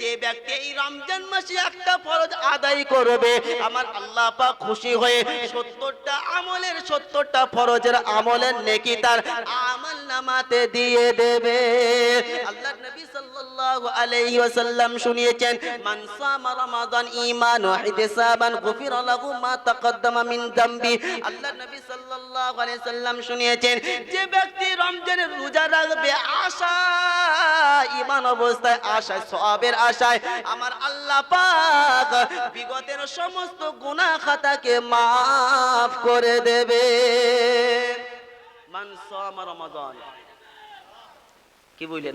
যে ব্যক্তি রমজান মাসে একটা ফরজ আদায় করবে, আমার আল্লাহ পাক খুশি 70টা আমলের 70টা ফরজের আমলের নেকি তার আমল নামাতে দিয়ে দেবে। আল্লাহর নবী সাল্লাল্লাহু আলাইহি ওয়াসাল্লাম শুনিয়েছেন সামা রমাদান ঈমান ওয়া ইহতিসাবান গুফিরা লাহু মা তাকদ্দামা যামবি আল্লাহর নবী সাল্লাল্লাহু আলাইহি ওয়াসাল্লাম শুনিয়েছেন, যে ব্যক্তি রমজানের রোজা রাখবে আশা ইমান অবস্থায় আশায়, সওয়াবের আশায় আমার আল্লাহ পাক বিগতের সমস্ত গুনাহ খাতাকে maaf করে দেবে। কি বললেন?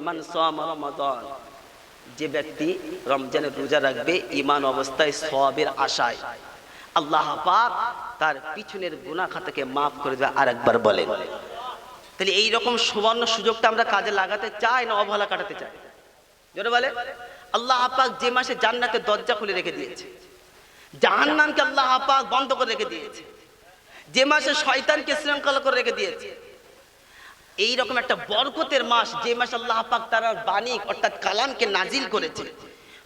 যে ব্যক্তি রমজানের রোজা রাখবে, ইমান অবস্থায় সবের আশায়, আল্লাহ পাক তার পিছনের গুনাহ খাতাকে maaf করে দেবে। আরেকবার বলেন। তাহলে এই রকম সুবর্ণ সুযোগটা আমরা কাজে লাগাতে চাই না, অবহেলা কাটাতে চাই। জোরে বলে? আল্লাহ পাক যে মাসে জান্নাতের দরজা খুলে রেখে দিয়েছে, জাহান্নামকে আল্লাহ পাক বন্ধ করে রেখে দিয়েছে, যে মাসে শয়তানকে শৃঙ্খলা করে রেখে দিয়েছে এই রকম একটা বরকতের মাস যে মাস আল্লাহ পাক তার বাণী অর্থাৎ কালামকে নাজিল করেছে।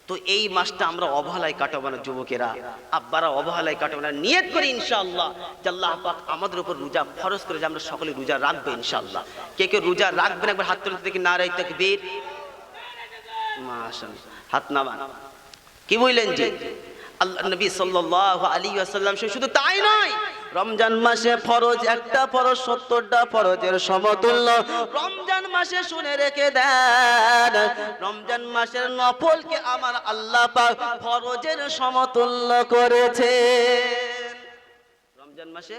তো এই মাসটা আমরা অবহেলায় কাটাবো না, যুবকেরা। আব্বারা অবহেলায় কাটাবো না, নিয়ত করি ইনশাআল্লাহ যে আল্লাহ পাক আমাদের উপর রোজা ফরজ করে যে আমরা সকলে রোজা রাখব ইনশাআল্লাহ। কে কে রোজা রাখবেন একবার হাত তুলতে দেখি নারাই তাকবীর। মাশাআল্লাহ, হাত নামান। কি বললেন জি আল্লাহ নবী সাল্লাল্লাহু আলাইহি ওয়াসাল্লাম শুধু তাই নয়, রমজান মাসে ফরজ একটা ফরজ, সত্তরটা ফরজের সমতুল্য। রমজান মাসে শুনে রেখে দেন, রমজান মাসের নফলকে আমার আল্লাহ পাক ফরজের সমতুল্য করেছে রমজান মাসে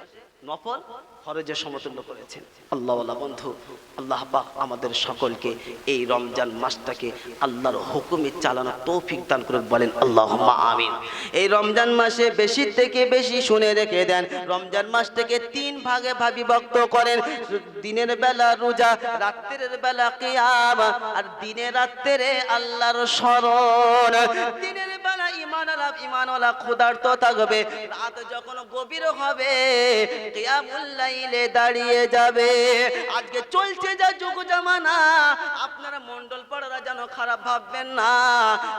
নফল ফরজের সমতুল্য করেছেন। আল্লাহ বন্ধু, আল্লাহ পাক আমাদের সকলকে এই রমজান মাসটাকে আল্লাহর হুকুমে চালানোর তৌফিক দান করে বলেন আল্লাহ আমিন। এই রমজান মাসে বেশি থেকে বেশি শুনে রেখে দেন। রমজান মাসটাকে তিন ভাগে ভাবিভক্ত করেন। দিনের বেলা রোজা, রাত্রের বেলা কিয়াম আর দিনে রাত্রে আল্লাহর স্মরণ। দিনের বেলা ইমান আলাপ ইমান ওলা ক্ষুধার্ত থাকবে। রাত যখন গভীর হবে কিয়ামুল লাইলে দাঁড়িয়ে যাবে। আজকে চলছে যা যুগ জামানা, আপনারা মন্ডল পাড়ারা যেন খারাপ ভাববেন না।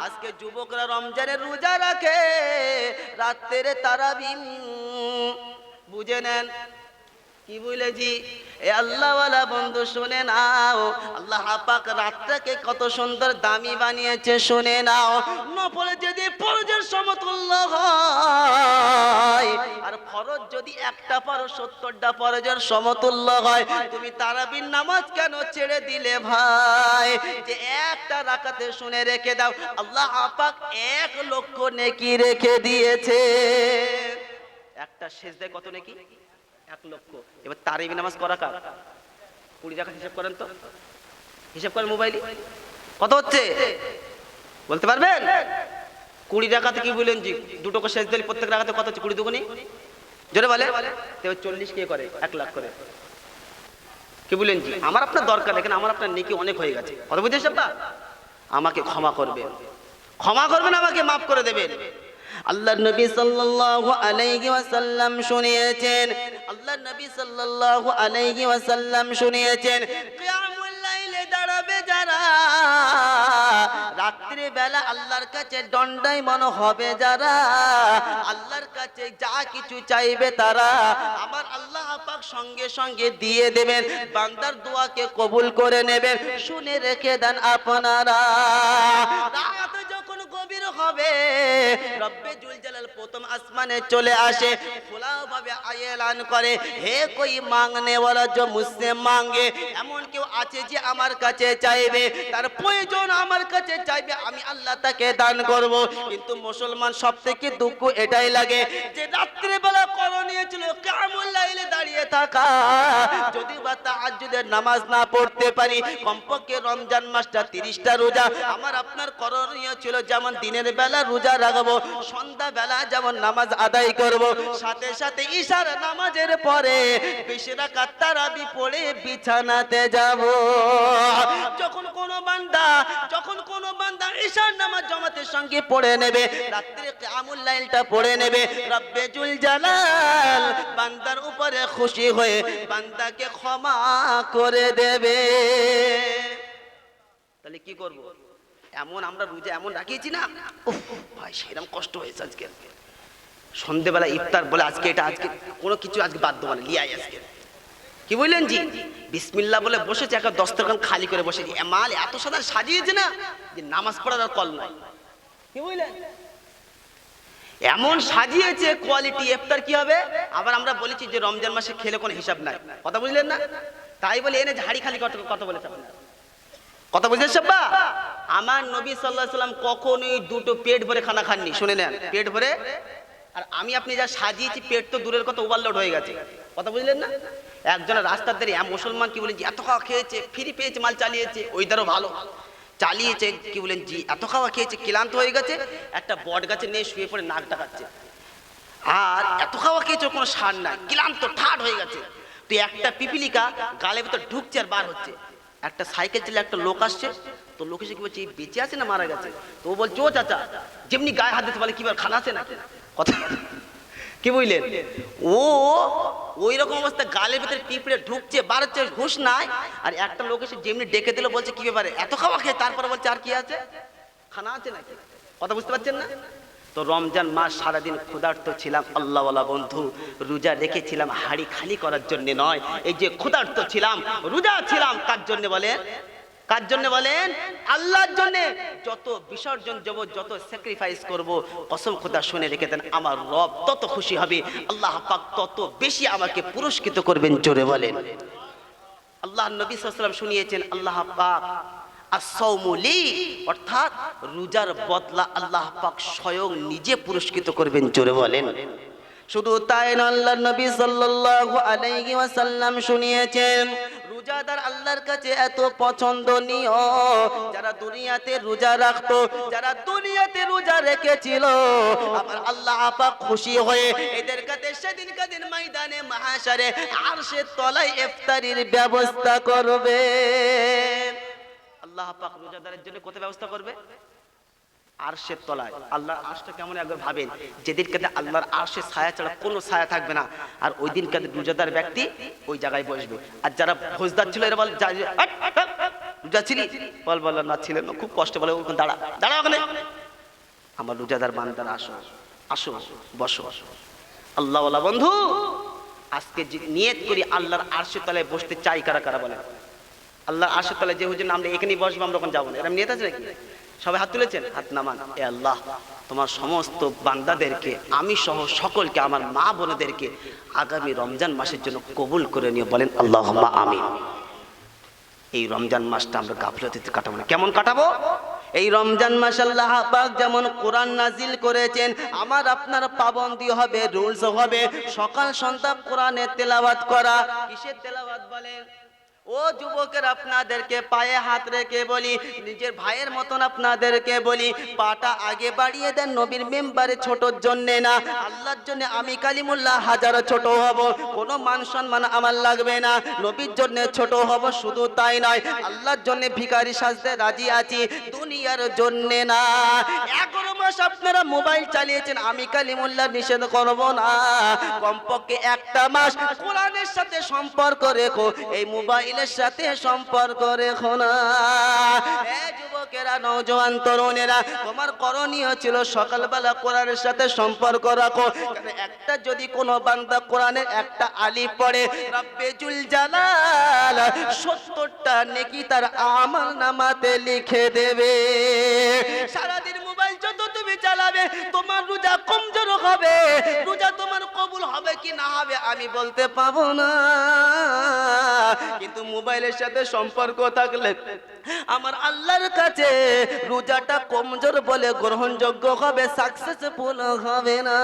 আজকে যুবকরা রমজানের রোজা রাখে রাত্রে তারাবি বুঝে নেন। কি বলেছি? এ আল্লাহওয়ালা বন্ধু, শুনে নাও। আল্লাহ পাক রাতটাকে কত সুন্দর দামি বানিয়েছে, শুনে নাও। নফল যদি ফরজের সমতুল্য হয়, আর ফরজ যদি একটা পারো সত্তরটা ফরজের সমতুল্য হয়, তুমি তারাবির নামাজ কেন ছেড়ে দিলে ভাই? যে একটা রাকাতে শুনে রেখে দাও। আল্লাহ পাক এক লক্ষ নেকি রেখে দিয়েছে। একটা শেষ দেয় কত নাকি? এক লক্ষ। এবার তারিবি নামাজ করা কার? কুড়ি টাকা হিসাব করেন তো। হিসাব করেন মোবাইলে। কত হচ্ছে? বলতে পারবেন? কুড়ি টাকাতে কি বললেন জি? দুটো করে শেষ দিলে প্রত্যেক টাকাতে কত হচ্ছে? কুড়ি দুগুনি জোরে বলে। এবার চল্লিশ কে করে? এক লাখ করে। কি বললেন জি? আমার আপনার দরকার এখানে আমার আপনার নেকি অনেক হয়ে গেছে। কত বুঝেছ আমাকে ক্ষমা করবেন। ক্ষমা করবেন, আমাকে মাফ করে দেবেন। আল্লাহ নবী সাল্লাল্লাহু আলাইহি ওয়াসাল্লাম শুনিয়েছেন। আল্লাহ নবী সাল্লাল্লাহু আলাইহি ওয়াসাল্লাম শুনিয়েছেন লাইলে দাঁড়াবে যারা? রাত্রি বেলা আল্লাহর কাছে দণ্ডাই মনে হবে যারা? আল্লাহর কাছে যা কিছু চাইবে তারা। আমার আল্লাহ পাক সঙ্গে সঙ্গে দিয়ে দেবেন। বান্দার দোয়াকে কবুল করে নেবেন। শুনে রেখে দেন আপনারা। আমার কাছে চাইবে, তার প্রয়োজন আমার কাছে চাইবে, আমি আল্লাহ তাকে দান করব। কিন্তু মুসলমান সব থেকে দুঃখ এটাই লাগে যে রাত্রে বেলা করণীয় ছিল লাইলে দাঁড়িয়ে থাকা। যদি বা তাহাজ্জুদের নামাজ না পড়তে পারি, কমপক্ষে রমজান মাসটা তিরিশটা রোজা আমার আপনার করণীয় ছিল, যেমন দিনের বেলা রোজা রাখব সন্ধ্যা বেলা যেমন নামাজ আদায় করব, সাথে সাথে ঈশার নামাজের পরে বেশি রাকাত তারাবি পড়ে বিছানাতে যাব। যখন কোন বান্দা, যখন কোন বান্দা ঈশার নামাজ জামাতের সঙ্গে পড়ে নেবে, রাত্রে কিয়ামুল লাইলটা পড়ে নেবে, রব্বে জুল জালাল বান্দার উপরে খুশি হয়ে বান্দাকে ক্ষমা করে দেবে। তাহলে কি করব? এমন আমরা রোজা এমন রাখিয়েছি না? ভাই, সেরকম কষ্ট হয়েছে আজকে। সন্ধেবেলা ইফতার বলে আজকে এটা, আজকে কোনো কিছু আজকে বাধ্য মানে লিয়াই আজকে। কি বললেন জি? বিসমিল্লাহ বলে বসেছে, একটা দস্তরখান খালি করে বসে মাল এত সাদা সাজিয়েছে না যে নামাজ পড়ার আর কল নাই। কি বুঝলেন এমন সাজিয়েছে কোয়ালিটি ইফতার কি হবে? আবার আমরা বলেছি যে রমজান মাসে খেলে কোনো হিসাব নাই। কথা বুঝলেন না? তাই বলে এনে ঝাড়ি খালি কত কথা বলেছে কথা বুঝলেন সব্বা? আমার নবী সাল্লাহ সাল্লাম কখনোই দুটো পেট ভরে খানা খাননি, শুনে নেন। পেট ভরে? আর আমি আপনি যা সাজিয়েছি, পেট তো দূরের কথা ওভারলোড হয়ে গেছে। কথা বুঝলেন না? একজন রাস্তার ধারে এম মুসলমান কি বলেন? যে এত খাওয়া খেয়েছে, ফ্রি পেয়েছে, মাল চালিয়েছে ওই দ্বারও ভালো। চালিয়েছে, কি বলেন? জি, এত খাওয়া খেয়েছে, ক্লান্ত হয়ে গেছে, একটা বট গাছে নিয়ে শুয়ে পড়ে নাক ডাকাচ্ছে। আর এত খাওয়া খেয়েছে, কোনো সার নাই, ক্লান্ত, ঠাট হয়ে গেছে। তুই একটা পিপিলিকা গালের ভিতর ঢুকছে আর বার হচ্ছে। একটা সাইকেল চালে একটা লোক আসছে, তো লোক এসে কি বলছে, "এই বেঁচে আছে না মারা গেছে? তো ও বলছে, ও চাচা, যেমনি গায়ে হাত দিতে বলে, কি খানা আছে নাকি? কথা কি বুঝলেন ও ওই রকম অবস্থা, গালের ভিতরে পিঁপড়ে ঢুকছে হচ্ছে ঘুষ নাই। আর একটা লোক এসে যেমনি ডেকে দিল, বলছে, কি ব্যাপারে? এত খাওয়া খেয়ে তারপরে বলছে, আর কি আছে? খানা আছে নাকি? কথা বুঝতে পারছেন না? তো রমজান মাস, সারাদিন ক্ষুধার্ত ছিলাম, আল্লাহওয়ালা বন্ধু, রোজা রেখেছিলাম, হাড়ি খালি করার জন্য নয়, এই যে ক্ষুধার্ত ছিলাম, রোজা ছিলাম, কার জন্য বলেন? কার জন্য বলেন? আল্লাহর জন্য। যত বিসর্জন দেব, যত স্যাক্রিফাইস করব কসম খোদা শুনে রেখে দেন, আমার রব তত খুশি হবে। আল্লাহ পাক তত বেশি আমাকে পুরস্কৃত করবেন, জোরে বলেন। আল্লাহ নবী সাল্লাম শুনিয়েছেন, আল্লাহ পাক আসৌমুলি অর্থাৎ রোজার বদলা আল্লাহ পাক স্বয়ং নিজে পুরস্কৃত করবেন, জোরে বলেন। শুধু তাই আল্লাহ নবী সাল্লাল্লাহু আলাইহি শুনিয়েছেন, রোজাদার আল্লাহর কাছে এত পছন্দনীয়। যারা দুনিয়াতে রোজা রাখতো, যারা দুনিয়াতে রোজা রেখেছিল আবার আল্লাহ পাক খুশি হয়ে এদের কাছে সেদিন কাদিন ময়দানে, মহাশারে, আরশের তলায় ইফতারির ব্যবস্থা করবে। আল্লাহ পাক রোজাদারের জন্য কোথায় ব্যবস্থা করবে? আরশের তলায়। আল্লাহর আরশটা কেমন একবার ভাবেন? যেদিন কাতে আল্লাহর আরশের ছায়া ছাড়া কোনো ছায়া থাকবে না। আর ওই দিন কাতে রোজাদার ব্যক্তি ওই জায়গায় বসবে। আর যারা ভোজদার ছিল, এরা বল রোজা বল বল, না, ছিলেন খুব কষ্ট বলে, ওখানে দাঁড়া দাঁড়া ওখানে। আমার রোজাদার বান্দার, আসো আসো, বসো। আল্লাহওয়ালা বন্ধু, আজকে নিয়ত করি আল্লাহর আরশের তলায় বসতে চাই, কারা কারা বলে আল্লাহর আরশের তলায় যে হুজুর আমরা এখানেই বসবো, আমরা ওখানে যাব না। এরকম নিয়ত আছে নাকি? সবাই হাত তুলেছেন? হাত নামান। এ আল্লাহ, তোমার সমস্ত বান্দাদেরকে আমি সহ সকলকে, আমার মা বোনেদেরকে আগামী রমজান মাসের জন্য কবুল করে নিয়ে বলেন আল্লাহ আমি এই রমজান মাসটা আমরা গাফলতিতে কাটাবো না। কেমন কাটাবো? এই রমজান মাস আল্লাহ পাক যেমন কোরআন নাজিল করেছেন, আমার আপনার পাবন্দি হবে, রুলস হবে, সকাল সন্ধ্যা কোরআনের তেলাওয়াত করা, কিসের তেলাওয়াত বলেন? ও যুবকের আপনাদেরকে পায়ে হাত রেখে বলি, নিজের ভাইয়ের মতন আপনাদেরকে বলি, পাটা আগে বাড়িয়ে দেন নবীর মেম্বারে ছোটর জন্যে না, আল্লাহর জন্য আমি কালিমুল্লাহ হাজারো ছোট হব, কোনো মান সম্মান আমার লাগবে না, নবীর জন্য ছোট হব শুধু তাই নয়, আল্লাহর জন্য ভিখারি সাজতে রাজি আছি, দুনিয়ার জন্য না। এগারো মাস আপনারা মোবাইল চালিয়েছেন, আমি কালিমুল্লাহ নিষেধ করব না। কমপক্ষে একটা মাস কোরআনের সাথে সম্পর্ক রেখো, এই মোবাইলের সাথে সম্পর্ক রেখো না। যুবকেরা নওজোয়ান তরুণেরা, তোমার করণীয় ছিল সকালবেলা কোরআনের সাথে সম্পর্ক রাখো। একটা যদি কোনো বান্দা কোরআনের একটা আলি পড়ে, রব্বে জুল জালাল সত্তরটা নেকি তার আমল নামাতে লিখে দেবে। সারাদিন মোবাইল যত তুমি চালাবে, তোমার রোজা কমজোর হবে। রোজা তোমার কবুল হবে কি না হবে আমি বলতে পাবো না। কিন্তু মোবাইলের সাথে সম্পর্ক থাকলে আমার আল্লাহর কাছে রোজাটা কমজোর বলে গ্রহণযোগ্য হবে সাকসেসফুল হবে না।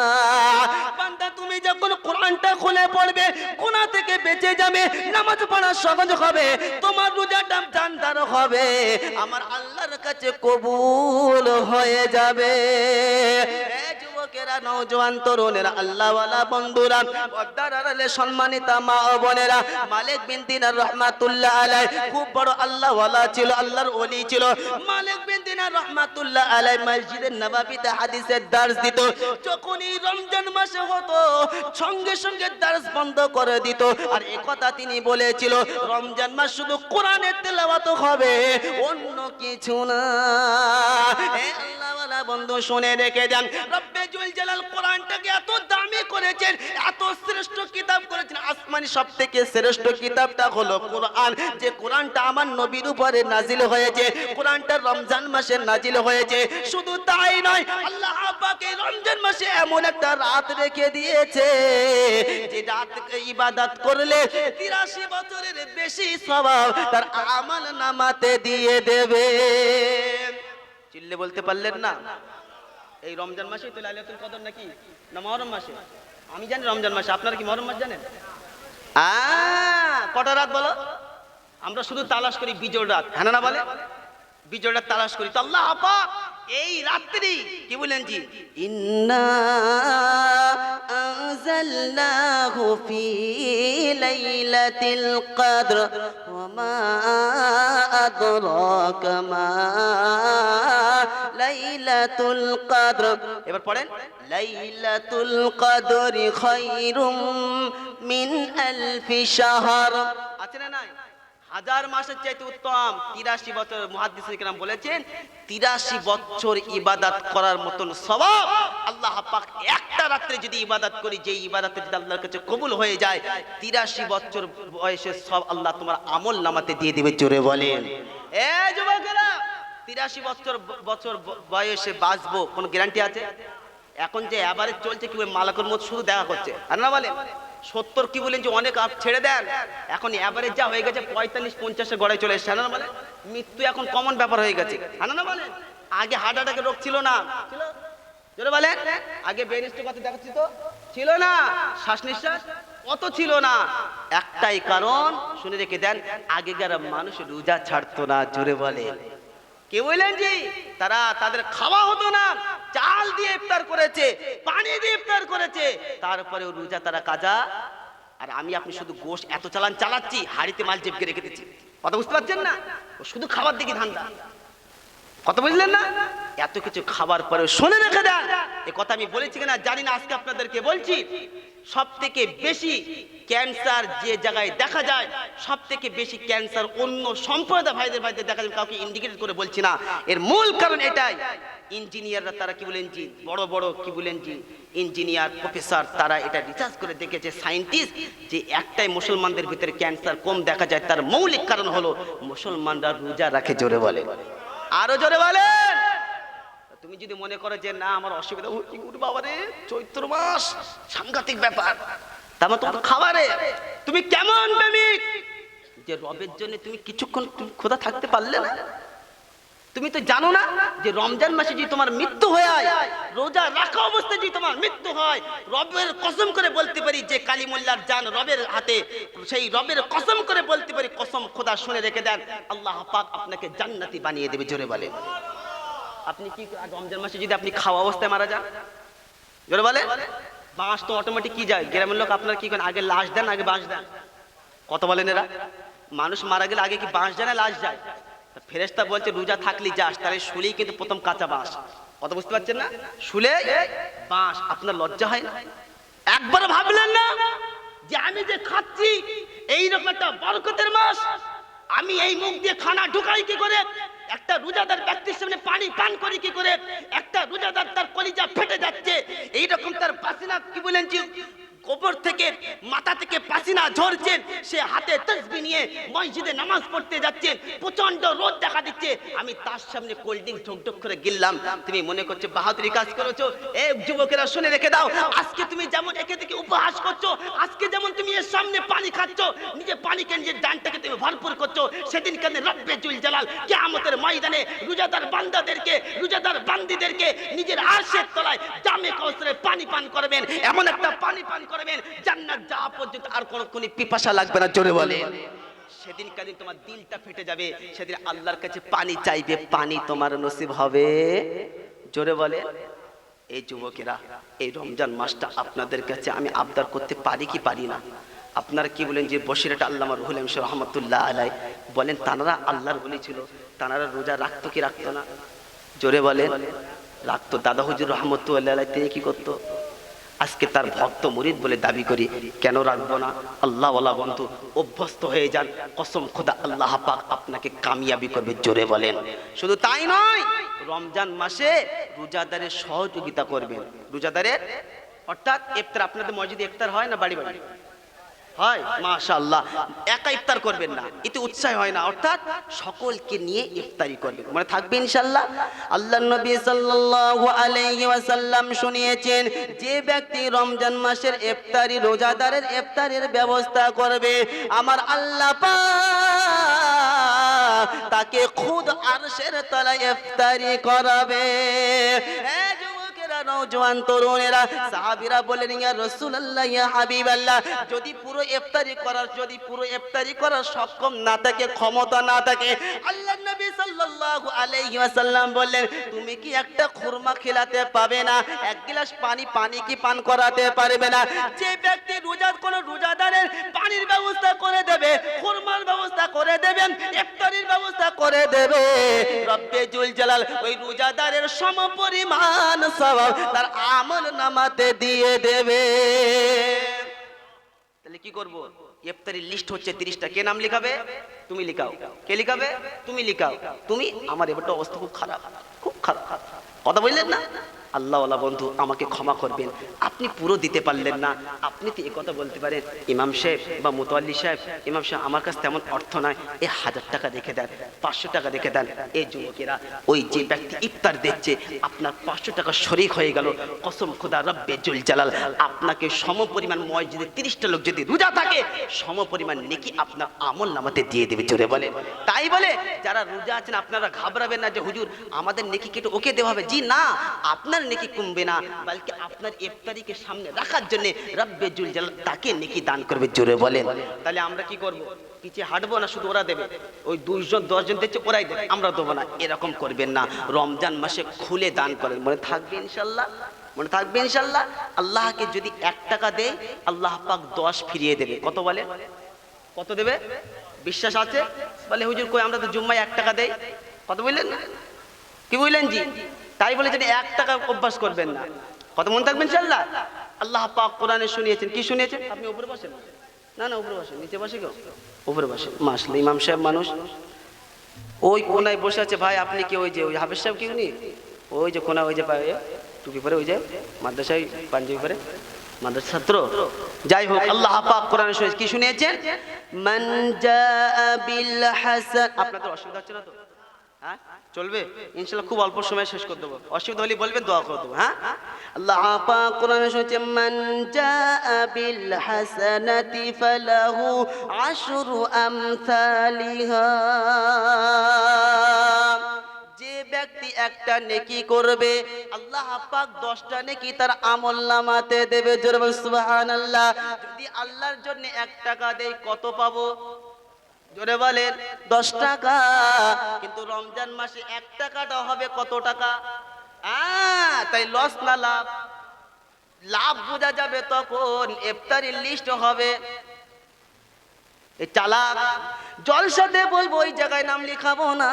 বান্দা, তুমি যখন কোরআনটা খুলে পড়বে কোনা থেকে বেঁচে যাবে, নামাজ পড়া সহজ হবে, তোমার রোজাটা জানদার হবে, আমার আল্লাহর কাছে কবুল হয়ে যাবে। যুবকের নওজোয়ান তরুণেরা, আল্লাহওয়ালা বন্ধুরা পর্দার আড়ালে মা ও বোনেরা, মালিক বিন রহমাতুল্লাহ আলাই খুব বড় আল্লাহওয়ালা ছিল, আল্লাহর ওলি ছিল। মালিক বিন রহমাতুল্লাহ আলাই মসজিদের নবাবিতে হাদিসের দার্স দিত যখন এই রমজান মাসে হতো, সঙ্গে সঙ্গে দার্স বন্ধ করে দিত। আর একথা তিনি বলেছিল, রমজান মাস শুধু কোরআনের তেলাওয়াত হবে, অন্য কিছু না। এ আল্লাহওয়ালা বন্ধু, শুনে রেখে দেন রব্বে জুল জালাল কোরআনটাকে এত দামি করেছেন, এত শ্রেষ্ঠ কিতাব করেছেন। আসমানি সব থেকে শ্রেষ্ঠ কিতাবটা হলো কোরআন। যে কোরআনটা আমার নবীর উপরে নাজিল হয়েছে, কোরআনটা রমজান মাসে নাজিল হয়েছে, শুধু তাই নয়, আল্লাহ পাকে রমজান মাসে এমন একটা রাত রেখে দিয়েছে, যে রাতকে ইবাদত করলে তিরাশি বছরের বেশি স্বভাব তার আমল নামাতে দিয়ে দেবে। চিল্লে বলতে পারলেন না। এই রমজান মাসে তো লাইলাতুল কদর নাকি? না মহরম মাসে? আমি জানি রমজান মাসে। আপনারা কি মহরম মাস জানেন? কটা রাত বলো? আমরা শুধু তালাশ করি বিজোর রাত। হ্যাঁ না বলে? বিজোর রাত তালাশ করি। তো আল্লাহ এই রাত্রি কি বলেন জি? ইন্না আনজালনাহু ফি লাইলাতিল কদর ওয়া মা আদরাকা মা লাইলাতুল কদর। এবার পড়েন লাইলাতুল কদরি খায়রুম মিন আলফি শাহর। আছে না নাই? হাজার মাসের চাইতে উত্তম তিরাশি বছর মুহাদ্দিস কেরাম বলেছেন, তিরাশি বছর ইবাদত করার মতন স্বভাব আল্লাহ পাক একটা রাত্রে যদি ইবাদত করি যে ইবাদতে যদি আল্লাহর কাছে কবুল হয়ে যায়, তিরাশি বছর বয়সে সব আল্লাহ তোমার আমল নামাতে দিয়ে দিবে জোরে বলেন। এ যুবকেরা, তিরাশি বছর বছর বয়সে বাঁচবো, কোনো গ্যারান্টি আছে? এখন যে এবারে চলছে, কি মালাকুর মত শুধু দেখা করছে, আর না বলে? সত্তর কি বলেন যে অনেক আপ ছেড়ে দেন? এখন এভারেজ যা হয়ে গেছে পঁয়তাল্লিশ পঞ্চাশের গড়ায় চলে এসছে না বলে? মৃত্যু এখন কমন ব্যাপার হয়ে গেছে না বলেন আগে হার্ট অ্যাটাকের রোগ ছিল না। বলেন? আগে ব্রেন স্ট্রোক কথা দেখাচ্ছি তো। ছিল না? শ্বাস নিঃশ্বাস? অত ছিল না। একটাই কারণ, শুনে রেখে দেন, আগেকার মানুষ রোজা ছাড়তো না, জোরে বলে কে বললেন যে তারা তাদের খাওয়া হতো না, চাল দিয়ে ইফতার করেছে, পানি দিয়ে ইফতার করেছে, তারপরে রোজা তারা কাজা। আর আমি, আপনি শুধু গোশ এত চালান চালাচ্ছি, হাড়িতে মাল চেপকে রেখে দিচ্ছি। কথা বুঝতে পারছেন না? ও শুধু খাবার দিকে ধান্দা। কথা বুঝলেন না? এত কিছু খাবার পরে শুনে রেখে দেন। এ কথা আমি বলেছি কিনা জানি না, আজকে আপনাদেরকে বলছি। সব থেকে বেশি ক্যান্সার যে জায়গায় দেখা যায় সব থেকে বেশি ক্যান্সার অন্য সম্প্রদায় ভাইদের ভাইদের দেখা যায়, কাউকে ইন্ডিকেট করে বলছি না। এর মূল কারণ এটাই। ইঞ্জিনিয়াররা তারা কি বলেন জি? বড় বড় কি বলেন জি? ইঞ্জিনিয়ার, প্রফেসর, তারা এটা রিসার্চ করে দেখেছে সায়েন্টিস্ট যে একটাই মুসলমানদের ভিতরে ক্যান্সার কম দেখা যায়, তার মৌলিক কারণ হলো মুসলমানরা রোজা রাখে, জোরে বলে আরও জোরে বলেন! যদি মনে করে যে না, আমার অসুবিধা হচ্ছে ওরে বাবা রে চৈত্র মাস, সাংঘাতিক ব্যাপার। তারপর তোমার খাবারে। তুমি কেমন প্রেমিক? যে রবের জন্য তুমি কিছুক্ষণ খোদা থাকতে পারলে না। তুমি তো জানো না যে রমজান মাসে যদি তোমার মৃত্যু হয়ে রোজা রাখা অবস্থায় যদি তোমার মৃত্যু হয়, রবের কসম করে বলতে পারি যে কালী মোল্লার জান রবের হাতে, সেই রবের কসম করে বলতে পারি, কসম খোদা শুনে রেখে দেন। আল্লাহ পাক আপনাকে জান্নাতি বানিয়ে দেবে, জোরে বলে আপনি কি রমজান মাসে যদি আপনি খাওয়া অবস্থায় মারা যান? জোরে বলে? বাঁশ তো অটোমেটিক কি যায়? গ্রামের লোক আপনার কি করেন? আগে লাশ দেন, আগে বাঁশ দেন। কত বলেন এরা? মানুষ মারা গেলে আগে কি বাঁশ যায় না লাশ যায়? ফেরেস্তা বলছে, রোজা থাকলে যাস, তাহলে শুলেই কিন্তু প্রথম কাঁচা বাঁশ কত বুঝতে পারছেন না? শুলে বাঁশ আপনার লজ্জা হয় না? একবার ভাবলেন না যে আমি যে খাচ্ছি, এইরকম একটা বরকতের মাস, আমি এই মুখ দিয়ে খানা ঢুকাই কি করে? একটা রোজাদার ব্যক্তির সামনে পানি পান করে কি করে? একটা রোজাদার তার কলিজা ফেটে যাচ্ছে। এইরকম তার পাসিনা কি বলেন কবর থেকে, মাথা থেকে পাসিনা ঝরছেন। সে হাতে তসবি নিয়ে মসজিদে নামাজ পড়তে যাচ্ছেন। প্রচণ্ড রোদ দেখা দিচ্ছে। আমি তার সামনে কোল্ড ড্রিঙ্ক ঠকঠক করে গিললাম। তুমি মনে করছ বাহাদুরি কাজ করেছ? এ যুবকেরা, শুনে রেখে দাও। আজকে তুমি যেমন একে থেকে উপহাস করছ, আজকে যেমন তুমি এর সামনে পানি খাচ্ছ নিজে পানিকে নিজের ডানটাকে তুমি ভরপুর করছ, সেদিন কেন রব্বে জুল জালাল কিয়ামতের ময়দানে রোজাদার বান্দাদেরকে, রোজাদার বান্দিদেরকে নিজের আরশের তলায় জামে কৌসরে পানি পান করবেন। এমন একটা পানি পান করবেন, জান্নাত যাওয়া পর্যন্ত আর কোনো কোনো পিপাসা লাগবে না, জোরে বলে সেদিন কাদিন তোমার দিলটা ফেটে যাবে, সেদিন আল্লাহর কাছে পানি চাইবে, পানি তোমার নসিব হবে। জোরে বলে এই যুবকেরা, এই রমজান মাসটা আপনাদের কাছে আমি আবদার করতে পারি কি পারি না? আপনারা কি বলেন যে বসিরাটা আল্লামা রুহুল রহমতুল্লাহ আলাই বলেন তানারা আল্লাহর বলি ছিল তানারা রোজা রাখতো কি রাখতো না? জোরে বলেন। রাখতো দাদা হুজুর রহমতুল্লাহ আলাই তিনি কি করতো? আজকে তার ভক্ত মুরিদ বলে দাবি করি, কেন রাখব না? আল্লাহওয়ালা বন্ধু, অভ্যস্ত হয়ে যান। কসম খোদা, আল্লাহ পাক আপনাকে কামিয়াবি করবে, জোরে বলেন। শুধু তাই নয়, রমজান মাসে রোজাদারের সহযোগিতা করবেন। রোজাদারের, অর্থাৎ ইফতার আপনাদের মসজিদে ইফতার হয় না বাড়ি বাড়ি? হয়? মাশাআল্লাহ। একা ইফতার করবেন না। এতে উৎসাহ হয় না। অর্থাৎ সকলকে নিয়ে ইফতারি করবেন। মানে থাকবে ইনশাআল্লাহ? আল্লাহ নবী সাল্লাল্লাহু আলাইহি ওয়াসাল্লাম শুনিয়েছেন, যে ব্যক্তি রমজান মাসের ইফতারি রোজাদারের ইফতারের ব্যবস্থা করবে, আমার আল্লাহ তাকে খুদ আরশের তলায় ইফতারি করাবে। নওজোয়ান তরুণেরা, সাহাবীরা বলেন, ইয়া রাসূলুল্লাহ, ইয়া হাবিবাল্লাহ, যদি পুরো ইফতারি করার, যদি পুরো ইফতারি করার সক্ষম না থাকে, ক্ষমতা না থাকে, আল্লাহ নবী সাল্লাল্লাহু আলাইহি ওয়াসাল্লাম বললেন, তুমি কি একটা খুরমা খেলাতে পাবে না? এক গ্লাস পানি পানি কি পান করাতে পারবে না? যে ব্যক্তি রোজা, কোন রোজাদারের পানির ব্যবস্থা করে দেবে, খুরমার ব্যবস্থা করে দেবেন, ইফতারির ব্যবস্থা করে দেবে, রব্বে জুল জালাল, ওই রোজাদারের সমপরিমাণ সওয়াব তার আমল নামাতে দিয়ে দেবে। তাহলে কি করব? ইফতারির লিস্ট হচ্ছে তিরিশটা। কে নাম লিখাবে? তুমি লিখাও। কে লিখাবে? তুমি লিখাও। তুমি? আমার এবারটা অবস্থা খুব খারাপ। খুব খারাপ। কথা বললেন না? আল্লাহওয়ালা বন্ধু, আমাকে ক্ষমা করবেন। আপনি পুরো দিতে পারলেন না। আপনি তো কথা বলতে পারেন? ইমাম সাহেব বা মোতোয়াল্লি সাহেব, ইমাম সাহেব আমার কাছে তেমন অর্থ নয় এ হাজার টাকা রেখে দেন, পাঁচশো টাকা রেখে দেন। এই যুবকেরা, ওই যে ব্যক্তি ইফতার দিচ্ছে, আপনার পাঁচশো টাকা শরিক হয়ে গেল। কসম খোদা রব্বে জুল জালাল, আপনাকে সম পরিমাণ মসজিদে তিরিশটা লোক যদি রোজা থাকে, সম পরিমাণ নেকি আপনার আমল নামাতে দিয়ে দেবে, জোরে বলে। তাই বলে, যারা রোজা আছেন আপনারা ঘাবড়াবেন না যে, হুজুর, আমাদের নেকি কেটে ওকে দেওয়া হবে? জি না, আপনার নেকি কমবে না, বলকি আপনার ইফতারিকে সামনে রাখার জন্য রব্বে জুল জালাল তাকে নেকি দান করবে, জোরে বলেন। তাহলে আমরা কি করব? পিছিয়ে হাঁটবো না শুধু ওরা দেবে? ওই দুইজন দশজন দিচ্ছে ওরাই দেবে। আমরা দেবো না, এরকম করবেন না। রমজান মাসে খুলে দান করেন। মনে থাকবে ইনশাল্লাহ? মনে থাকবে ইনশাল্লাহ? আল্লাহকে যদি এক টাকা দেয়, আল্লাহ পাক দশ ফিরিয়ে দেবে। কত বলে? কত দেবে? বিশ্বাস আছে? বলে হুজুর কই, আমরা তো জুম্মায় এক টাকা দেই। কত বললেন? কি বললেন জি? তাই বলে যদি এক টাকা অভ্যাস করবেন না, কত মনে থাকবেন ইনশাল্লাহ আল্লাহ পাক কোরআনে শুনিয়েছেন, কি শুনিয়েছেন? আপনি উপরে বসেন। না না, উপরে বসেন, নিচে বসে কেউ? উপরে বসে মাসলে ইমাম সাহেব মানুষ। ওই কোনায় বসে আছে, ভাই, আপনি কি? ওই যে, ওই হাফেজ সাহেব কি উনি? ওই যে কোনা ওই যে টুপি পরে, ওই যে মাদ্রাসায়, পাঞ্জাবি পরে মাদ্রাসা ছাত্র। যাই হোক, আল্লাহ পাক কোরআনে শুনে কি শুনিয়েছেন? মান জাআ বিল হাসান। আপনাদের অসুবিধা হচ্ছে না তো? হ্যাঁ? চলবে? ইনশাল্লাহ খুব অল্প সময় শেষ করে দেবো। অসুবিধা হলে বলবেন, দোয়া করে দেবো হ্যাঁ? আল্লাহ কোরআনে শুনেছে মান জাআ বিল হাসানাতি ফালাহু আশরু আমসালিহা। যে ব্যক্তি একটা নেকি করবে, আল্লাহ পাক দশটা নেকি তার আমল নামাতে দেবে। জোর সুবহানাল্লাহ। যদি আল্লাহর জন্য এক টাকা দেই কত পাবো? জোরে বলেন, দশ টাকা। কিন্তু রমজান মাসে এক টাকাটা হবে কত টাকা? তাই লস না লাভ। লাভ বোঝা যাবে তখন, ইফতারির লিস্ট হবে। চালাক জলসাতে বলব, ওই জায়গায় নাম লিখাবো না।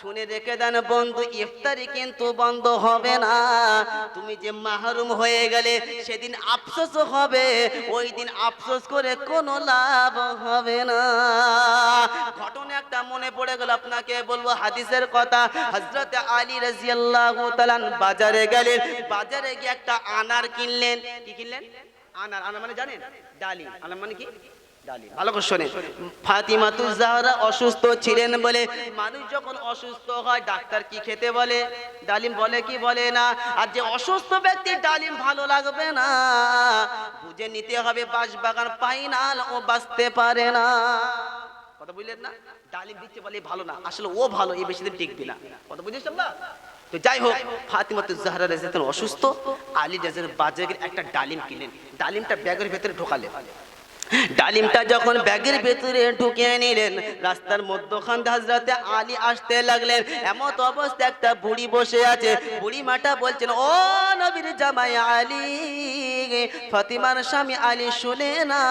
শুনে রেখে দেন বন্ধু, ইফতারি কিন্তু বন্ধ হবে না। তুমি যে মাহরুম হয়ে গেলে, সেদিন আফসোস হবে, ওই দিন আফসোস করে কোনো লাভ হবে না। ঘটনা একটা মনে পড়ে গেল আপনাকে, বলব হাদিসের কথা। হজরত আলী রাজিয়াল্লাহু তাআলা বাজারে গেলেন, বাজারে গিয়ে একটা আনার কিনলেন। কি কিনলেন? আনার আনার মানে জানেন? ডালি আনার মানে কি। ভালো করে জাহরা অসুস্থ ছিলেন বলে মানুষ যখন অসুস্থ হয়, ডাক্তার কি খেতে বলে? ডালিম বলে কি বলে না? আর যে অসুস্থ ডালিম ভালো লাগবে না, বুঝে নিতে হবে বাঁশ বাগান পাইনাল ও বাঁচতে পারে না। কথা বুঝলেন না? ডালিম দিচ্ছে বলে ভালো না। আসলে ও ভালো এই বেশি টিকবে না। কথা বুঝেছ না? তো যাই হোক, ফাতিমাতু জাহরা অসুস্থ, আলী রেজার বাজারে একটা ডালিম কিনলেন ডালিমটা ব্যাগের ভেতরে ঢোকালেন। ডালিমটা যখন ব্যাগের ভেতরে ঢুকিয়ে নিলেন, রাস্তার মধ্যখান হাজরাতে আলী আসতে লাগলেন। এমত অবস্থা একটা বুড়ি বসে আছে। বুড়ি মাটা বলছেন, ও নবীর জামাই আলী, ফতিমার স্বামী আলী, শুনে না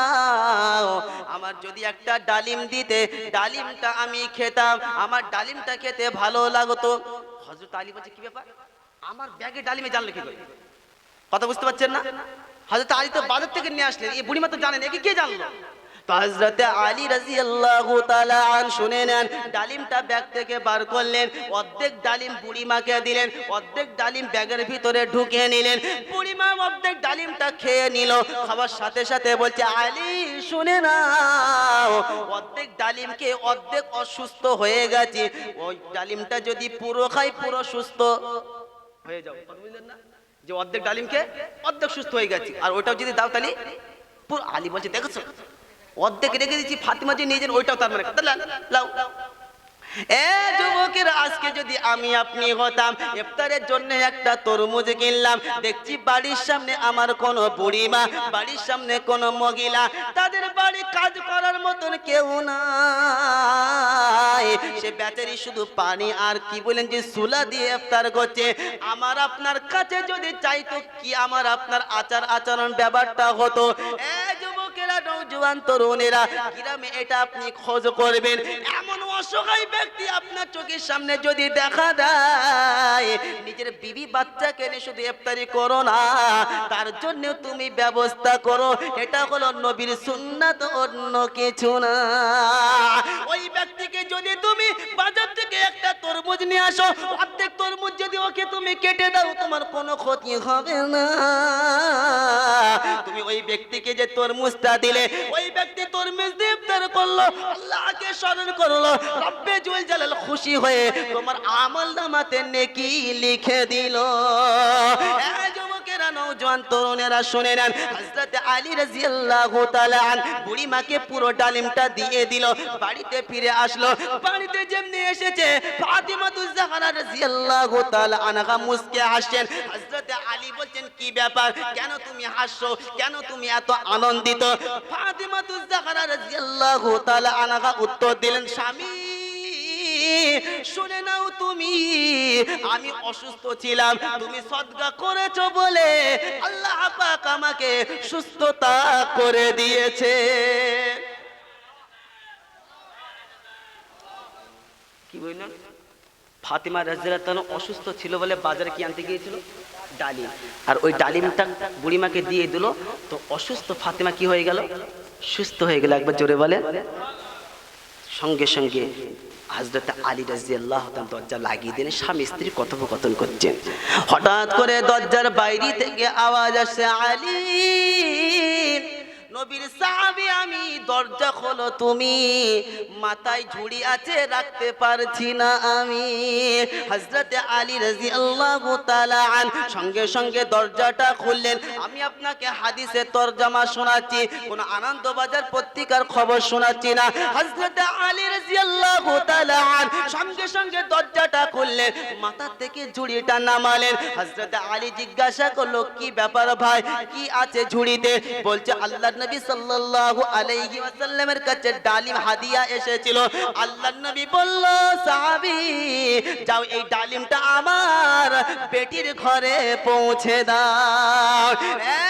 আমার যদি একটা ডালিম দিতে, ডালিমটা আমি খেতাম। আমার ডালিমটা খেতে ভালো লাগতো। হজরত আলী বলছে, কি ব্যাপার? আমার ব্যাগে ডালিমে জানলে কি কথা বুঝতে পারছেন না? হযরত আলী তো বাজার থেকে নিয়ে আসলেন। এই বুড়িমা তো জানেন, একে কে জানলো? তো হযরতে আলী রাদিয়াল্লাহু তাআলা আন শুনে নেন, ডালিমটা ব্যাগ থেকে বার করলেন, অর্ধেক ডালিম বুড়িমাকে দিলেন, অর্ধেক ডালিম ব্যাগের ভিতরে ঢুকিয়ে নিলেন। বুড়িমা অর্ধেক ডালিমটা খেয়ে নিল খাবার সাথে সাথে বলছে, আলী, শুনে না অর্ধেক ডালিমকে অর্ধেক অসুস্থ হয়ে গেছে, ওই ডালিমটা যদি পুরো খাই পুরো সুস্থ হয়ে যাও বুঝলেন না? যে অর্ধেক ডালিমকে অর্ধেক সুস্থ হয়ে গেছে। আর ওইটাও যদি দাও তাহলে পুরো আলী বলছে, দেখেছ? অর্ধেক রেখে দিচ্ছি ফাতিমা যে নিয়ে যান, ওইটাও তার মানে লাও। আজকে যদি আমি আপনি হতাম, ইফতারের জন্য একটা তরমুজ কিনলাম। দেখছি বাড়ির সামনে আমার কোন বুড়িমা, বাড়ির সামনে কোন মহিলা তাদের বাড়ি কাজ করার মতন কেউ নাই। সে বেচারি শুধু পানি আর কি বলেন যে সুলা দিয়ে ইফতার করছে। আমার আপনার কাছে যদি চাইতো, কি আমার আপনার আচার আচরণ ব্যাপারটা হতো? এ যুবকেরা নৌজওয়ান তরুণেরা, গ্রামে এটা আপনি খোঁজ করবেন। এমন অসহায় ব্যক্তি আপনার চোখের সামনে যদি দেখা দেয়, নিজের বিবি বাচ্চা কেনে শুধু ইফতারি করো না, তার জন্য তুমি ব্যবস্থা করো। এটা হলো নবীর সুন্নাত, অন্য কিছু না। ওই ব্যক্তিকে যদি তুমি বাজার থেকে একটা তরমুজ নিয়ে আসো, অর্ধেক তরমুজ যদি ওকে তুমি কেটে দাও, তোমার কোনো ক্ষতি হবে না। তুমি ওই ব্যক্তিকে যে তরমুজটা দিলে, ওই ব্যক্তি তরমুজ ইফতার করল, আল্লাহকে স্মরণ করল, রব্বে জুল জালাল খুশি হয়ে তোমার আমল নামাতে নেকি লিখে দিল। বুড়ি মাকে পুরো ডালিমটা দিয়ে দিল। বাড়িতে ফিরে আসলো। বাড়িতে যেমনি এসেছে ফাতিমাতুজ জাহরা রাদিয়াল্লাহু তাআলা আনহা মুস্কে হাসছেন। হযরত আলী বলছেন, কি ব্যাপার? কেন তুমি হাসছো? কেন তুমি এত আনন্দিত? ফাতিমাতুজ জাহরা রাদিয়াল্লাহু তাআলা আনহা উত্তর দিলেন, স্বামী, শুনে নাও তুমি, আমি অসুস্থ ছিলাম। তুমি সদকা করেছ বলে আল্লাহ পাক আমাকে সুস্থতা করে দিয়েছে। কি বললেন ফাতিমা রাজিয়াল্লাহু অসুস্থ ছিল বলে বাজারে কি আনতে গিয়েছিল? ডালিম। আর ওই ডালিমটা বুড়িমাকে দিয়ে দিল। তো অসুস্থ ফাতিমা কি হয়ে গেল? সুস্থ হয়ে গেল, একবার জোরে বলে সঙ্গে সঙ্গে হাজরত আলী রাজি আল্লাহ দরজা লাগিয়ে দিলেন। স্বামী স্ত্রী কথোপকথন করছেন। হঠাৎ করে দরজার বাইরে থেকে আওয়াজ আসছে আলী! নবীর সাহাবী, আমি দরজা খোলো তুমি। মাথায় ঝুড়ি আছে, রাখতে পারছি না আমি। হযরতে আলী তাআলা আন সঙ্গে সঙ্গে দরজাটা খুললেন। আমি আপনাকে হাদিসের তরজমা শোনাচ্ছি, কোন আনন্দবাজার পত্রিকার খবর শোনাচ্ছি না। হযরতে আলী তাআলা আন সঙ্গে সঙ্গে দরজাটা খুললেন, মাথা থেকে ঝুড়িটা নামালেন। হযরতে আলী জিজ্ঞাসা করল, কি ব্যাপার ভাই? কি আছে ঝুড়িতে? বলছে, আল্লাহর নবী সাল্লাল্লাহু আলাইহি ওয়াসাল্লামের কাছে ডালিম হাদিয়া এসেছিল। আল্লাহর নবী বলল, সাহাবী, যাও এই ডালিমটা আমার বেটির ঘরে পৌঁছে দাও। এ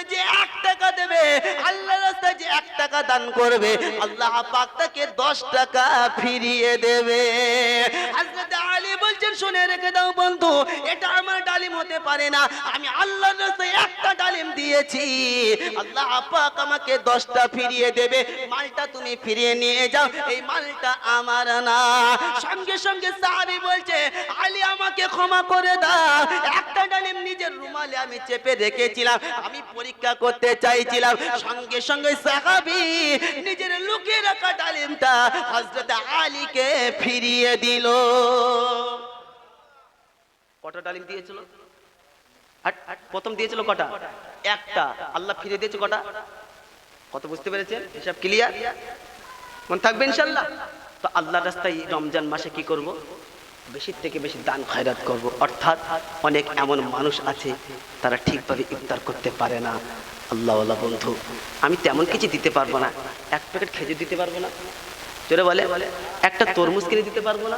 যে এক টাকা দেবে, আল্লাহর রাস্তায় যে এক টাকা দান করবে, আল্লাহ পাক তাকে দশ টাকা ফিরিয়ে দেবে। আলী বলছেন, শুনে রেখে দাও বন্ধু, এটা আমার ডালিম হতে পারে না, আমি রাস্তায় একটা ডালিম দিয়েছি। আল্লাহ পাক আমাকে দশটা ফিরিয়ে দেবে, মালটা তুমি ফিরিয়ে নিয়ে যাও, এই মালটা আমার না। সঙ্গে সঙ্গে সাহাবি বলছে, আলী আমাকে ক্ষমা করে দাও, একটা ডালিম নিজের রুমালে আমি চেপে রেখেছিলাম, আমি পরীক্ষা করতে চাইছিলাম। সঙ্গে সঙ্গে সাহাবি নিজের লুকিয়ে রাখা ডালিমটা হজরত আলীকে ফিরিয়ে দিল। কটা ডালিম দিয়েছিল? প্রথম দিয়েছিল কটা? একটা। আল্লাহ ফিরে দিয়েছে কটা? কত বুঝতে পেরেছেন? হিসাব ক্লিয়ার মনে থাকবে ইনশাল্লাহ তো আল্লাহ রাস্তায় রমজান মাসে কি করব? বেশি থেকে বেশি দান খয়রাত করব। অর্থাৎ অনেক এমন মানুষ আছে, তারা ঠিকভাবে ইফতার করতে পারে না। আল্লাহ বন্ধু, আমি তেমন কিছু দিতে পারব না। এক প্যাকেট খেজুর দিতে পারব না। চলে বলে, একটা তরমুজ কিনে দিতে পারব না।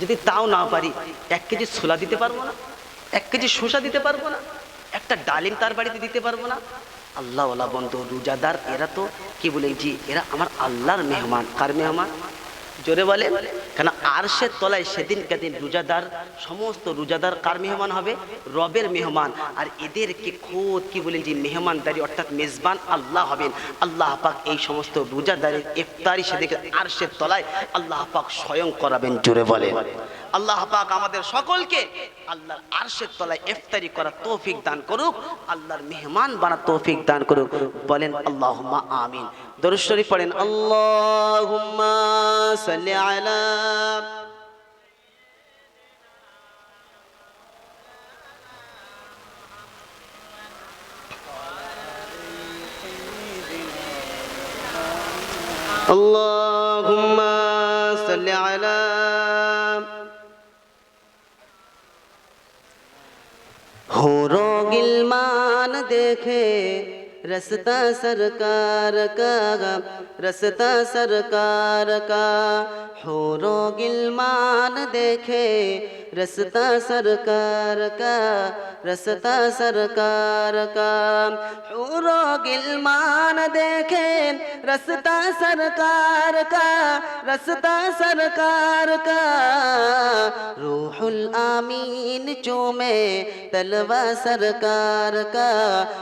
যদি তাও না পারি, এক কেজি ছোলা দিতে পারব না। এক কেজি শসা দিতে পারব না। একটা ডালিম তার বাড়িতে দিতে পারব না। আল্লাহ বন্ধু, রোজাদার এরা তো, কি বলে জি, এরা আমার আল্লাহর মেহমান। কার মেহমান? জোরে বলে কেন আরশের তলায় সেদিন কেদিন রোজাদার, সমস্ত রোজাদার কার মেহমান হবে? রবের মেহমান। আর এদেরকে খোদ কি বলেন যে মেহমানদারি অর্থাৎ মেজবান আল্লাহ হবেন। আল্লাহ পাক এই সমস্ত রোজাদারের ইফতারি সেদিকে আরশের তলায় আল্লাহ পাক স্বয়ং করাবেন জুড়ে বলে আল্লাহ পাক আমাদের সকলকে আল্লাহর আরশের তলায় ইফতারি করার তৌফিক দান করুক আল্লাহর মেহমান বানা তৌফিক দান করুক বলেন আল্লাহুম্মা আমিন দরুদ শরীফ পড়েন আল্লাহুম্মা সাল্লি আলা اللهم صل على দেখে رستا سرکار کا رستا سرکار کا حورو گلمان دیکھے رستا سرکار کا رستا سرکار کا حورو گلمان دیکھے رستا سرکار کا رستا سرکار کا روح الامین چومے تلوہ سرکار کا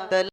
تل